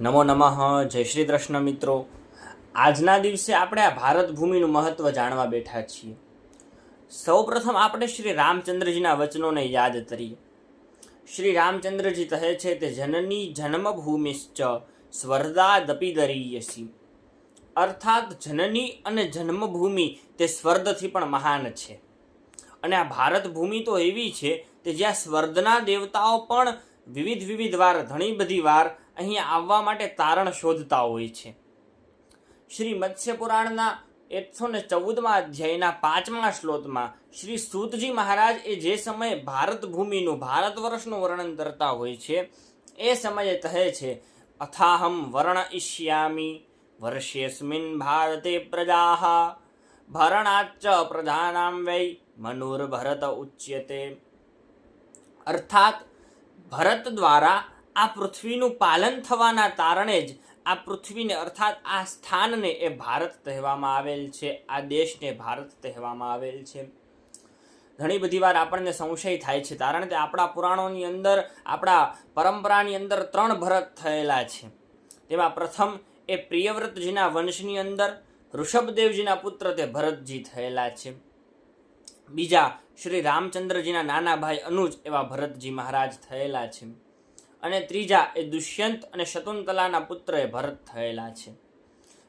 નમો નમઃ, જય શ્રી કૃષ્ણ મિત્રો. આજના દિવસે આપણે આ ભારત ભૂમિનું મહત્વ જાણવા બેઠા છીએ. સૌપ્રથમ આપણે શ્રી રામચંદ્રજીના વચનોને યાદ કરીએ. શ્રી રામચંદ્રજી કહે છે તે જનની જન્મભૂમિશ્ચ સ્વર્ગાદપી દરીયસી. અર્થાત જનની અને જન્મભૂમિ તે સ્વર્ગથી પણ મહાન છે. અને આ ભારત ભૂમિ તો એવી છે કે જ્યાં સ્વર્ગના દેવતાઓ પણ વિવિધ વિવિધ વાર, ઘણી બધી વાર અહીંયા આવવા માટે તારણ શોધતા હોય છે. શ્રી મત્સ્ય પુરાણના એકસો ને ચૌદમાં અધ્યાયના પાંચમા શ્લોકમાં શ્રી સૂતજી મહારાજ એ જે સમયે ભારત ભૂમિનું, ભારત વર્ષનું વર્ણન કરતા હોય છે, એ સમયે કહે છે, અથાહમ વર્ણ ઈષ્યામી, વર્ષેસ્મિન ભારતે પ્રજા ભરણાચ પ્રજાનામ વૈ મનુર્ભરત ઉચ્યતે. અર્થાત, ભરત દ્વારા આ પૃથ્વીનું પાલન થવાના કારણે જ આ પૃથ્વીને અર્થાત આ સ્થાનને એ ભારત કહેવામાં આવેલ છે, આ દેશને ભારત કહેવામાં આવેલ છે. ઘણી બધી વાર આપણને સંશય થાય છે, કારણ કે આપણા પુરાણોની અંદર, આપણા પરંપરાની અંદર ત્રણ ભરત થયેલા છે. તેમાં પ્રથમ એ પ્રિયવ્રતજીના વંશની અંદર, ઋષભદેવજીના પુત્ર તે ભરતજી થયેલા છે. બીજા શ્રી રામચંદ્રજીના નાના ભાઈ અનુજ એવા ભરતજી મહારાજ થયેલા છે. અને ત્રીજા એ દુષ્યંત અને શકુંતલાના પુત્ર એ ભરત થયેલા છે.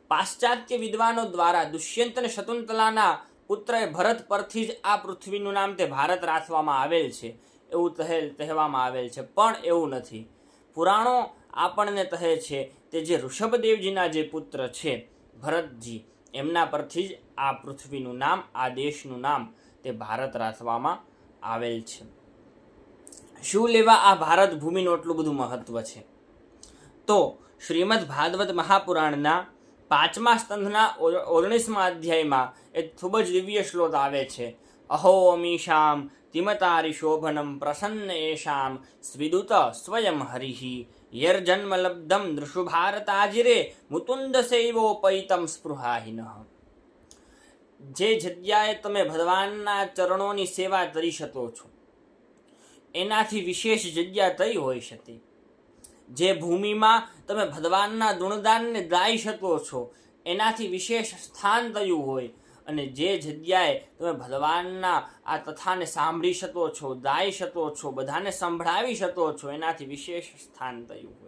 પાશ્ચાત્ય વિદ્વાનો દ્વારા દુષ્યંત અને શકુંતલાના પુત્ર એ ભરત પરથી જ આ પૃથ્વીનું નામ તે ભારત રાખવામાં આવેલ છે. એવું તહેલ, કહેવામાં આવેલ છે. પણ એવું નથી. પુરાણો આપણને કહે છે તે જે ઋષભદેવજીના જે પુત્ર છે, ભરતજી, એમના પરથી જ આ પૃથ્વીનું નામ, આ દેશનું નામ તે ભારત રાખવામાં આવેલ છે. શું લેવા આ ભારત ભૂમિનું એટલું બધું મહત્વ છે? તો શ્રીમદ ભાગવત મહાપુરાણના પાંચમા સ્તંભના ઓગણીસમા અધ્યાયમાં એક ખૂબ જ દિવ્ય શ્લોક આવે છે. અહો અમીશામ તિમતારી શોભનમ પ્રસન્ન એશામ સ્વિદુત સ્વયં હરિહિ યર્જન્મલબ્ધમ દૃશુ ભારતાજિરે મુતુંદ સૈવોપૈતમ સ્પૃહાહિનઃ. જે જગ્યાએ તમે ભગવાનના ચરણોની સેવા કરી શકો છો એનાથી વિશેષ જગ્યા થઈ હોઈ શકે. જે ભૂમિમાં તમે ભગવાનના ગુણદાનને ગાઈ શકો છો, એનાથી વિશેષ સ્થાન થયું હોય અને જે જગ્યાએ તમે ભગવાનના આ કથાને સાંભળી શકો છો, ગાઈ શકો છો, બધાને સંભળાવી શકો છો, એનાથી વિશેષ સ્થાન થયું હોય.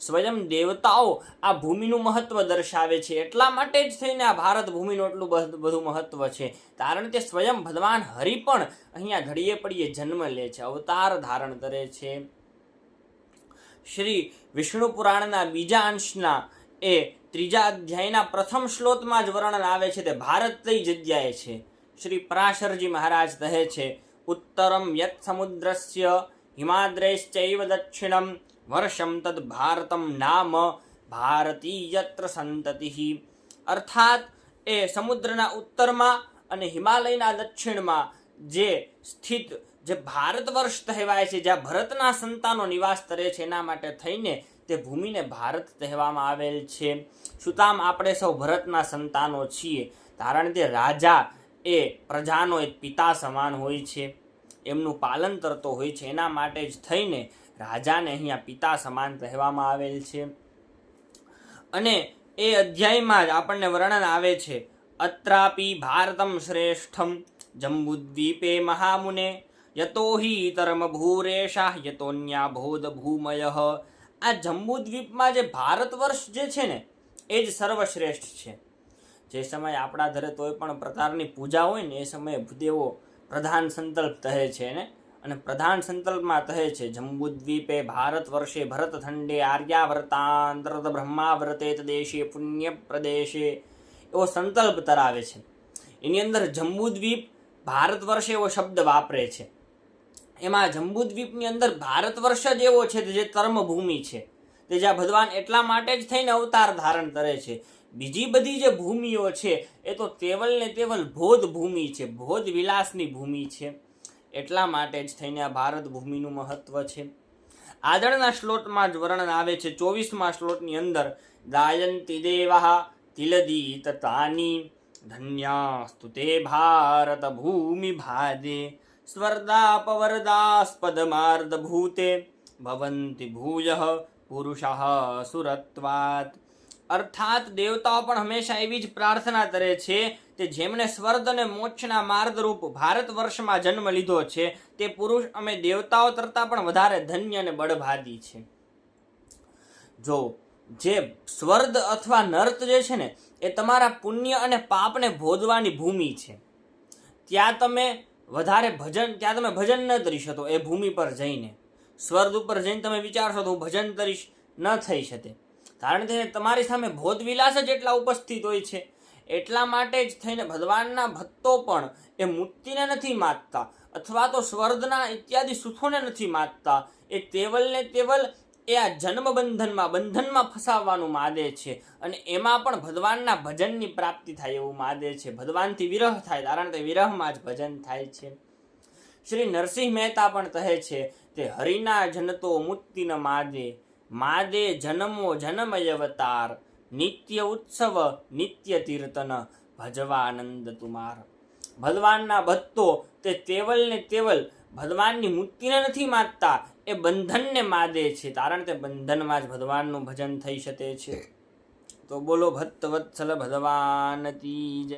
સ્વયં દેવતાઓ આ ભૂમિનું મહત્વ દર્શાવે છે. એટલા માટે જ થઈને આ ભારત ભૂમિનું એટલું બધ- મહત્વ છે. કારણ કે સ્વયં ભગવાન હરિ પણ અહીંયા ઘડીએ પડીએ જન્મ લે છે. અવતાર ધારણ કરે છે. શ્રી વિષ્ણુ પુરાણના બીજા અંશના એ ત્રીજા અધ્યાયના પ્રથમ શ્લોકમાં જ વર્ણન આવે છે તે ભારત કઈ જગ્યાએ છે. શ્રી પરાશરજી મહારાજ કહે છે, ઉત્તરમ યત સમુદ્રસ્ય હિમાદ્રેશ્ચૈવ દક્ષિણમ વર્ષમ તદ ભારતમ નામ ભારતીયત્ર સંતતિ અર્થાત એ સમુદ્રના ઉત્તરમાં અને હિમાલયના દક્ષિણમાં જે સ્થિત જે ભારત વર્ષ કહેવાય છે જ્યાં ભરતના સંતાનો નિવાસ કરે છે એના માટે થઈને તે ભૂમિને ભારત કહેવામાં આવેલ છે સુતામ આપણે સૌ ભરતના સંતાનો છીએ? કારણ કે રાજા એ પ્રજાનો એક પિતા સમાન હોય છે. એમનું પાલન કરતો હોય છે. એના માટે જ થઈને રાજાને અહીંયા પિતા સમાન કહેવામાં આવેલ છે. અને એ અધ્યાયમાં જ આપણને વર્ણન આવે છે, અત્રાપી ભારતમ શ્રેષ્ઠમ જંબુદ્વીપે મહામુને યતો હિ તરમ ભૂરેશા, યતોન્યા ભોધ ભૂમય. આ જંબુદ્વીપમાં જે ભારત વર્ષ જે છે ને, એ જ સર્વશ્રેષ્ઠ છે. જે સમયે આપણા ઘરે કોઈ પણ પ્રકારની પૂજા હોય ને, એ સમયે ભૂદેવો પ્રધાન સંકલ્પ કહે છે ને અને પ્રધાન સંકલ્પમાં કહે છે, જંબુદ્વીપે ભારત વર્ષે ભરત ખંડે આર્યાવ્રતાંતરત બ્રહ્માવ્રતે દેશે પુણ્ય પ્રદેશે એવો સંકલ્પ તરાવે છે. એની અંદર જંબુદ્વીપ ભારત વર્ષ એવો શબ્દ વાપરે છે. એમાં જંબુદ્વીપની અંદર ભારત વર્ષ જ એવો છે જે કર્મભૂમિ છે. તે જ્યાં ભગવાન એટલા માટે જ થઈને અવતાર ધારણ કરે છે. બીજી બધી જે ભૂમિઓ છે, એ તો તેવલ ને તેવલ ભોધ ભૂમિ છે. ભોધ વિલાસની ભૂમિ છે. એટલા માટે જ થઈને આ ભારત ભૂમિનું મહત્વ છે. આગળના શ્લોકમાં જ વર્ણન આવે છે, ચોવીસમાં શ્લોકની અંદર ગાયંતી દેવા તિલદીત તાની ધન્યાસ્તુ તે ભારત ભૂમિ ભાદે સ્વર્દાપવરદાસ્પદ માર્દ ભૂતે ભવંતિ ભૂય પુરુષ સુરત્વાત અર્થાત દેવતાઓ પણ હંમેશા એવી જ પ્રાર્થના કરે છે કે જેમણે સ્વર્ગ અને મોક્ષના માર્ગરૂપ ભારત વર્ષમાં જન્મ લીધો છે, તે પુરુષ અમે દેવતાઓ કરતાં પણ વધારે ધન્ય અને બળભાદી છે. જો જે સ્વર્ગ અથવા નર્ત જે છે ને, એ તમારા પુણ્ય અને પાપને ભોજવાની ભૂમિ છે. ત્યાં તમે વધારે ભજન, ત્યાં તમે ભજન ન કરી શકો એ ભૂમિ પર જઈને. સ્વર્ગ ઉપર જઈને તમે વિચારશો તો હું ભજન કરીશ, ન થઈ શકે. કારણ કે તમારી સામે ભોજવિલાસ જ એટલા ઉપસ્થિત હોય છે. એટલા માટે જ થઈને ભગવાનના ભક્તો પણ એ મુક્તિને નથી માગતા અથવા તો સ્વર્ગના ઇત્યાદિ સુખોને નથી માગતા એ તેવલને તેવલ એ આ જન્મ બંધનમાં બંધનમાં ફસાવવાનું માદે છે અને એમાં પણ ભગવાનના ભજનની પ્રાપ્તિ થાય એવું માદે છે. ભગવાનથી વિરહ થાય, કારણ કે વિરહમાં જ ભજન થાય છે. શ્રી નરસિંહ મહેતા પણ કહે છે તે હરિના જનતો મુક્તિ ન માદે માદે જન્મો જન્મયવતાર, નિત્ય ઉત્સવ, નિત્ય કીર્તન ભજવા આનંદ તુમાર. ભગવાનના ભક્તો તે તેવલ ને તેવલ ભગવાનની મૂર્તિને નથી માગતા એ બંધનને માદે છે, કારણ કે બંધનમાં જ ભગવાનનું ભજન થઈ શકે છે. તો બોલો ભક્ત વત્સલ ભગવાન જય.